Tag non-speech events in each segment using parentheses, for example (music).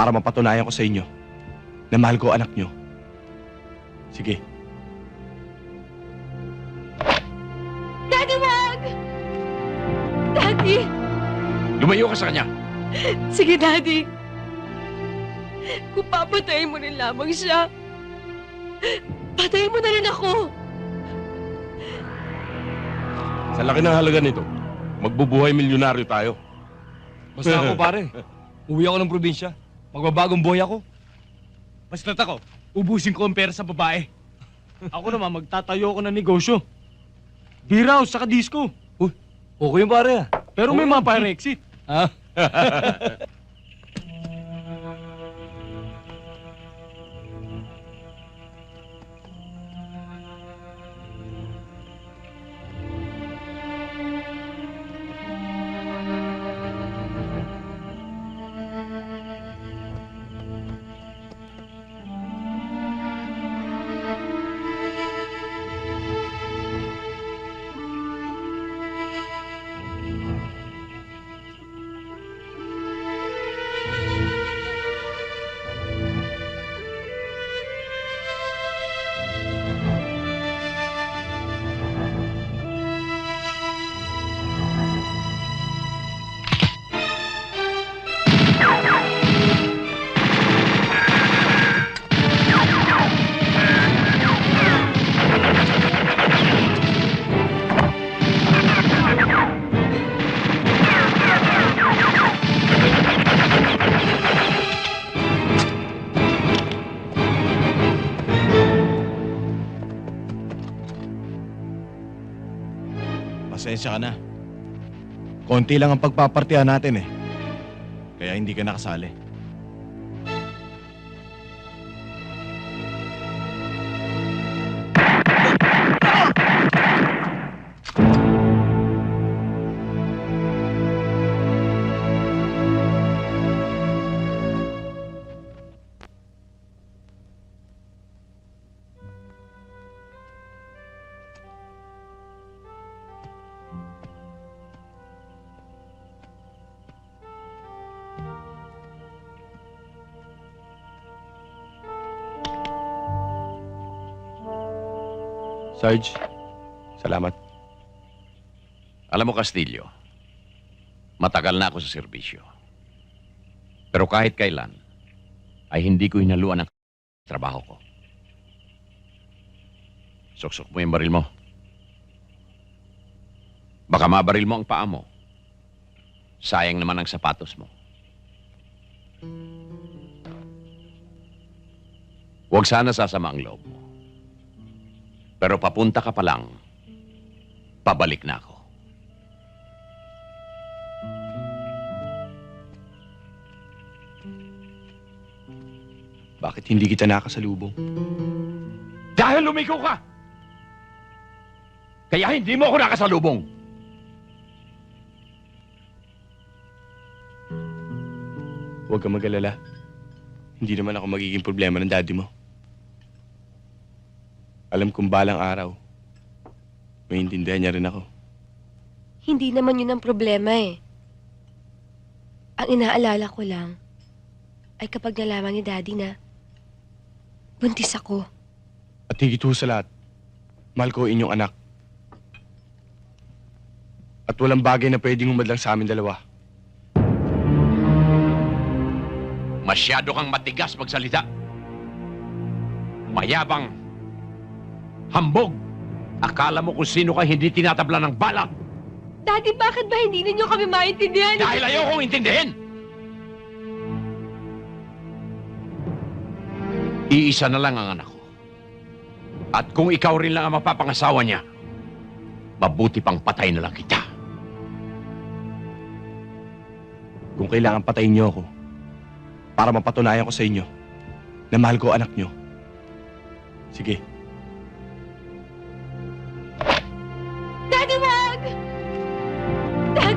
para mapatunayan ko sa inyo na mahal ko anak nyo. Sige, Daddy, wag! Daddy! Lumayo ka sa kanya. Sige, Daddy. Kung papatayin mo rin lamang siya, patayin mo na rin ako. sa laki ng halaga nito, magbubuhay milyonaryo tayo. Basta ako (laughs) pare, uwi ako ng probinsya. Magbabagong buhay ako. Basta't ako, ubusin ko ang pera sa babae. Ako naman, magtatayo ako ng negosyo. Beer house, saka disco. Uy, okay yung pare ah. Pero may mga fire exit. Ha? (laughs) Pasensya ka na. Konti lang ang pagpapartihan natin eh. Kaya hindi ka nakasali. Sarge, salamat. Alam mo, Castillo, matagal na ako sa serbisyo. Pero kahit kailan, ay hindi ko hinaluan ang trabaho ko. Suksok mo yung baril mo. Baka mabaril mo ang paa mo. Sayang naman ang sapatos mo. Huwag sana sasama ang loob mo. Pero papunta ka pa lang, pabalik na ako. Bakit hindi kita nakasalubong? Dahil lumiko ka! Kaya hindi mo ako nakasalubong. Huwag kang mag-alala. Hindi naman ako magiging problema ng daddy mo. Alam kong balang araw, maintindihan niya rin ako. Hindi naman yun ang problema eh. Ang inaalala ko lang ay kapag nalaman ni Daddy na buntis ako. At higit ho sa lahat, mahal ko inyong anak. At walang bagay na pwedeng umadlang sa amin dalawa. Masyado kang matigas magsalita. Mayabang. Hambog. Akala mo kung sino ka hindi tinatabla ng balak Daddy, bakit ba hindi ninyo kami maintindihan? dahil ayokong intindihin. Iisa na lang ang anak ko. At kung ikaw rin lang ang mapapangasawa niya, mabuti pang patay na lang kita. Kung kailangan patayin niyo ako, para mapatunayan ko sa inyo na mahal ko anak niyo. Sige,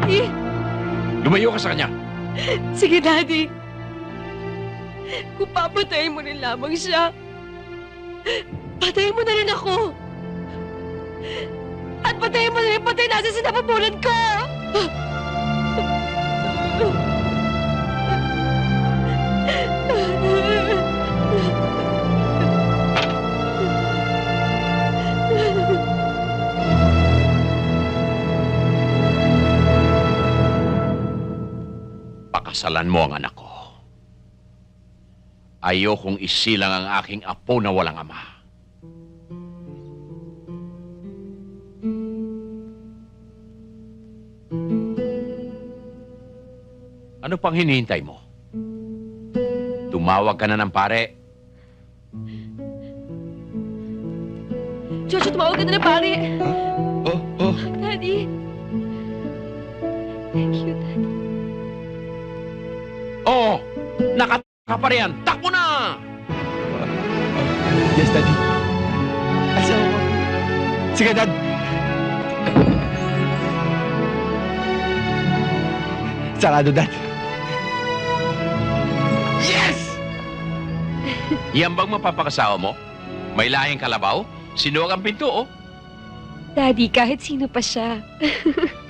Daddy! Lumayo ka sa kanya. Sige, Daddy. Kung papatayin mo rin lamang siya, patayin mo na rin ako. At patayin mo na rin patay nasa sinapapunan ko! Pakasalan mo ang anak ko. Ayokong isilang ang aking apo na walang ama. Ano pang hinihintay mo? Tumawag ka na ng pare. Jojo, tumawag ka na ng pare. Oh, oh. Daddy. Thank you, Daddy. Oo! Nakataka pa riyan! Takbo na! Yes, Daddy. Asa ako? Sige, Dad. Sarado, Dad. Yes! Yan bang mapapakasawa mo? May lahing kalabaw? Sinuwag ang pinto, oh. Daddy, kahit sino pa siya. (laughs)